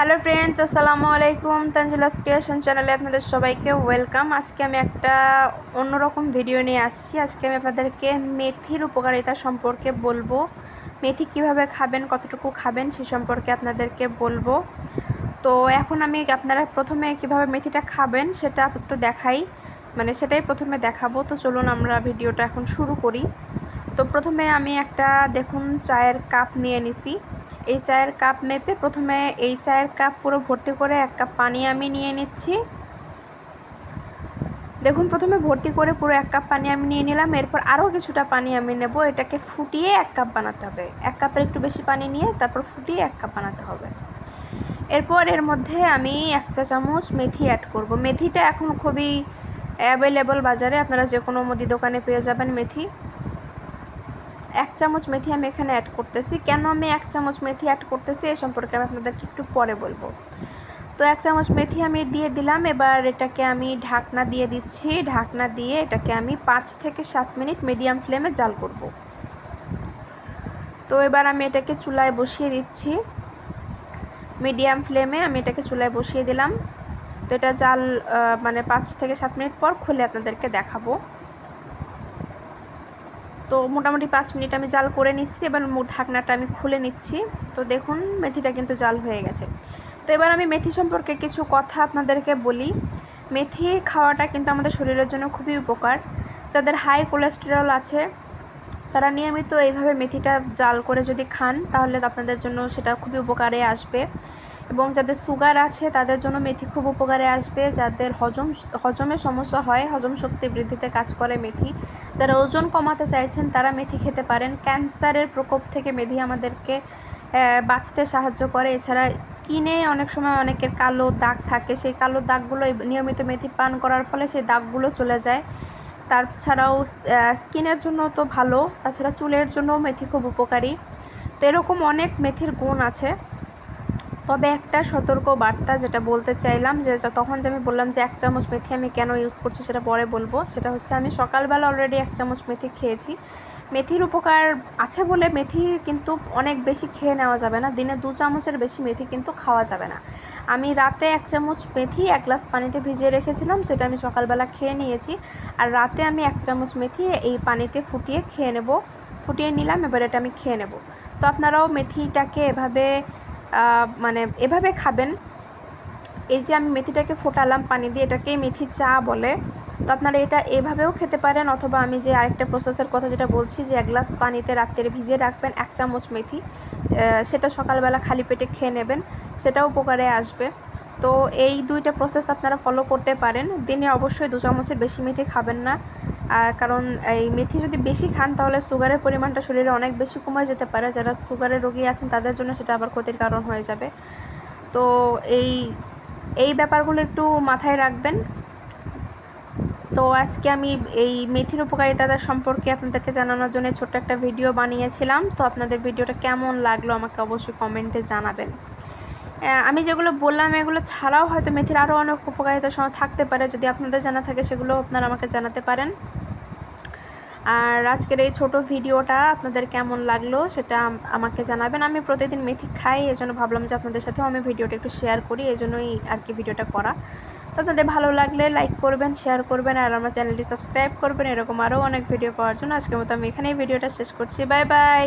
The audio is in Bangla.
হ্যালো ফ্রেন্ডস আসসালামু আলাইকুম তানজুলাস ক্রিয়েশন চ্যানেলে আপনাদের সবাইকে ওয়েলকাম আজকে আমি একটা অন্যরকম ভিডিও নিয়ে আসছি। আজকে আমি আপনাদেরকে মেথির উপকারিতা সম্পর্কে বলব। মেথি কীভাবে খাবেন, কতটুকু খাবেন, সে সম্পর্কে আপনাদেরকে বলব। তো এখন আমি আপনারা প্রথমে কীভাবে মেথিটা খাবেন, সেটা একটু দেখাই। মানে সেটাই প্রথমে দেখাবো। তো চলুন আমরা ভিডিওটা এখন শুরু করি। তো প্রথমে আমি একটা, দেখুন, চায়ের কাপ নিয়ে নিছি। এই চায়ের কাপ মেপে প্রথমে এই চায়ের কাপ পুরো ভর্তি করে এক কাপ পানি আমি নিয়ে নিচ্ছি। দেখুন, প্রথমে ভর্তি করে পুরো এক কাপ পানি আমি নিয়ে নিলাম। এরপর আরও কিছুটা পানি আমি নেব। এটাকে ফুটিয়ে এক কাপ বানাতে হবে। এক কাপের একটু বেশি পানি নিয়ে তারপর ফুটিয়ে এক কাপ বানাতে হবে। এরপর এর মধ্যে আমি এক চা চামচ মেথি অ্যাড করব। মেথিটা এখন খুবই অ্যাভেলেবল বাজারে। আপনারা যে কোনো মুদি দোকানে পেয়ে যাবেন মেথি। এক চামচ মেথি আমি এখানে অ্যাড করতেছি। কেন আমি এক চামচ মেথি অ্যাড করতেছি এ সম্পর্কে আমি আপনাদেরকে একটু পরে বলব। তো এক চামচ মেথি আমি দিয়ে দিলাম, এবার এটাকে আমি ঢাকনা দিয়ে দিচ্ছি। ঢাকনা দিয়ে এটাকে আমি পাঁচ থেকে সাত মিনিট মিডিয়াম ফ্লেমে জাল করব। তো এবার আমি এটাকে চুলায় বসিয়ে দিচ্ছি। মিডিয়াম ফ্লেমে আমি এটাকে চুলায় বসিয়ে দিলাম। তো এটা জাল মানে পাঁচ থেকে সাত মিনিট পর খুলে আপনাদেরকে দেখাবো। তো মোটামুটি পাঁচ মিনিট আমি জাল করে নিচ্ছি, এবার ঢাকনাটা আমি খুলে নিচ্ছি। তো দেখুন, মেথিটা কিন্তু জাল হয়ে গেছে। তো এবার আমি মেথি সম্পর্কে কিছু কথা আপনাদেরকে বলি। মেথি খাওয়াটা কিন্তু আমাদের শরীরের জন্য খুবই উপকার। যাদের হাই কোলেস্টেরল আছে, তারা নিয়মিত এইভাবে মেথিটা জাল করে যদি খান, তাহলে আপনাদের জন্য সেটা খুবই উপকারে আসবে। এবং যাদের সুগার আছে, তাদের জন্য মেথি খুব উপকারে আসবে। যাদের হজম, হজমে সমস্যা হয়, হজম শক্তি বৃদ্ধিতে কাজ করে মেথি। যারা ওজন কমাতে চাইছেন, তারা মেথি খেতে পারেন। ক্যান্সারের প্রকোপ থেকে মেথি আমাদেরকে বাঁচতে সাহায্য করে। এছাড়া স্কিনে অনেক সময় অনেকের কালো দাগ থাকে। সেই কালো দাগগুলো নিয়মিত মেথি পান করার ফলে সেই দাগগুলো চলে যায়। তাছাড়াও স্কিনের জন্য তো ভালো। তাছাড়া চুলের জন্য মেথি খুব উপকারী। তো এরকম অনেক মেথির গুণ আছে। তবে একটা সতর্ক বার্তা যেটা বলতে চাইলাম যে তখন যে আমি বললাম যে এক চামচ মেথি আমি কেন ইউজ করছি সেটা পরে বলব। সেটা হচ্ছে আমি সকালবেলা অলরেডি এক চামচ মেথি খেয়েছি। মেথির উপকার আছে বলে মেথি কিন্তু অনেক বেশি খেয়ে নেওয়া যাবে না। দিনে দু চামচের বেশি মেথি কিন্তু খাওয়া যাবে না। আমি রাতে এক চামচ মেথি এক গ্লাস পানিতে ভিজিয়ে রেখেছিলাম, সেটা আমি সকালবেলা খেয়ে নিয়েছি। আর রাতে আমি এক চামচ মেথি এই পানিতে ফুটিয়ে খেয়ে নেব। ফুটিয়ে নিলাম, এবার এটা আমি খেয়ে নেব। তো আপনারাও মেথিটাকে এভাবে মানে এভাবে খাবেন। এই যে আমি মেথিটাকে ফোটালাম, পানি দিয়ে এটাকে মেথি চা বলে, তো আপনারা এটা এভাবেও খেতে পারেন অথবা আমি যে আরেকটা প্রসেসের কথা যেটা বলছি যে এক গ্লাস পানিতে রাত্রে ভিজিয়ে রাখবেন এক চামচ মেথি সেটা সকালবেলা খালি পেটে খেয়ে নেবেন, সেটাও উপকারে আসবে। তো এই দুইটা প্রসেস আপনারা ফলো করতে পারেন। দিনে অবশ্যই দু চামচের বেশি মেথি খাবেন না। কারণ এই মেথি যদি বেশি খান, তাহলে সুগারের পরিমাণটা শরীরে অনেক বেশি কমে যেতে পারে। যারা সুগারের রোগী আছেন, তাদের জন্য সেটা আবার ক্ষতির কারণ হয়ে যাবে। তো এই এই ব্যাপারগুলো একটু মাথায় রাখবেন। তো আজকে আমি এই মেথির উপকারিতা সম্পর্কে আপনাদেরকে জানানোর জন্য ছোট্ট একটা ভিডিও বানিয়েছিলাম। তো আপনাদের ভিডিওটা কেমন লাগল আমাকে অবশ্যই কমেন্টে জানাবেন। আমি যেগুলো বললাম, এগুলো ছাড়াও হয়তো মেথির আরও অনেক উপকারিতা থাকতে পারে। যদি আপনাদের জানা থাকে, সেগুলো আপনারা আমাকে জানাতে পারেন। আর আজকের এই ছোট ভিডিওটা আপনাদের কেমন লাগল সেটা আমাকে জানাবেন। আমি প্রতিদিন মেথি খাই এই জন্য ভাবলাম যে আপনাদের সাথেও আমি ভিডিওটা একটু শেয়ার করি এই জন্যই আর কি ভিডিওটা করা। তো আপনাদের ভালো লাগলে লাইক করবেন শেয়ার করবেন, আর আমার চ্যানেলটি সাবস্ক্রাইব করবেন, এরকম আরও অনেক ভিডিও পাওয়ার জন্য আজকের মতো আমি এখানেই ভিডিওটা শেষ করছি। Bye bye